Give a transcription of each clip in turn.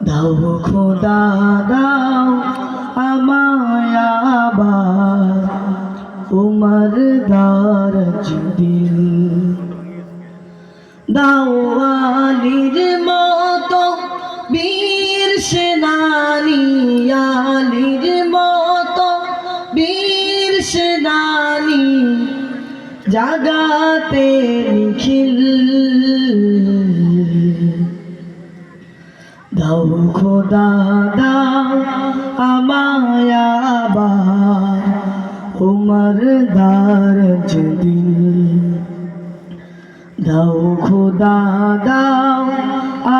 দাও খোদা, দাও আমায় উমর দারজ দিল। দাওয়ালির মতো বীর সেনানি, আলির মতো বীর সেনানি, জাগাতে নিখিল। খোদা দাও আমায় আবার উমর দারজ দিল দাও খোদা, দাও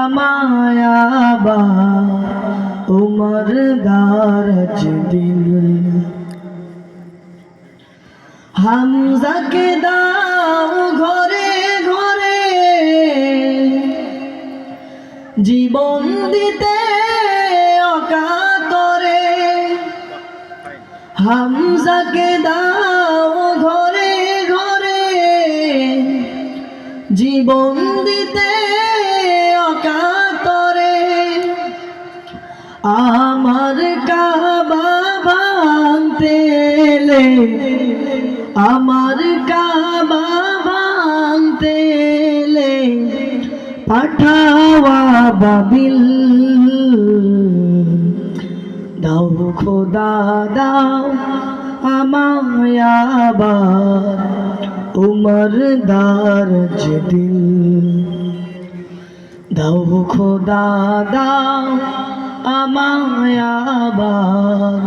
আমায় আবার উমর দারজ দিল হামজাকে দাও ঘরে ঘরে, জীবন দিতে হামজাকে দাও ঘরে ঘরে। জীবন দিতে অকাতরে। আমার কাবা ভাঙতে আমার কাবা ভাঙতে পাঠাওয়া বাবিল খোদা দাও আমায় আবার উমর দারজ দিল দাও খোদা দাও আমায় আবার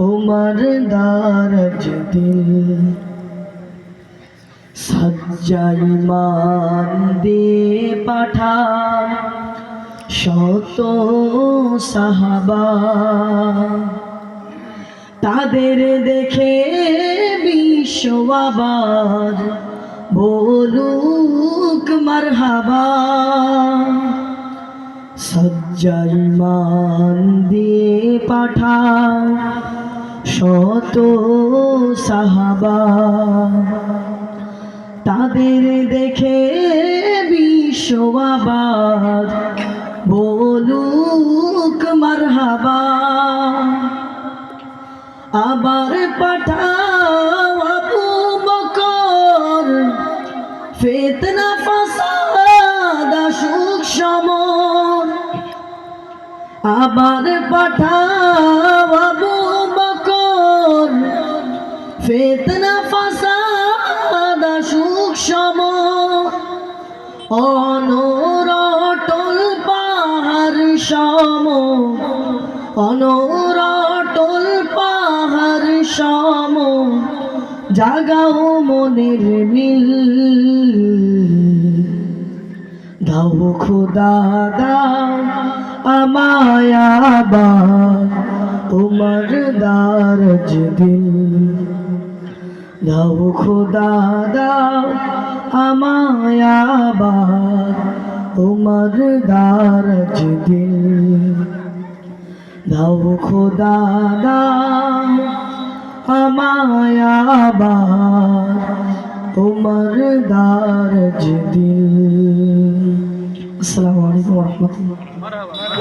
উমর দারজ দিল সজ্জাই মান দিয়ে পাঠান শত সাহাবা, তাদের দেখে বিশ্ব আবার বলুক মারহাবা সজ্জাই মান দিয়ে পাঠাও শত সাহাবা। তাদের দেখে বিশ্ব আবার বলুক মারহাবা। আবার পাঠাও আবু বকর। ফেতনা, ফাসাদ, সুখ, সমর। আবার পাঠাও আবু বকর। ফেতনা, ফাসাদ, সুখ, সমর। অনরটল সম অনরটল পাহাড় সম। জাগাও মনের মিল। দাও খোদা, দাও আমায় আবার উমর দারজ দিল দাও খোদা, দাও আমায় আবার উমর দারজ দিল দাও খোদা দাও আমায় আবার উমর দারজ দিল আসসালামু আলাইকুম রহমতুল্লাহ।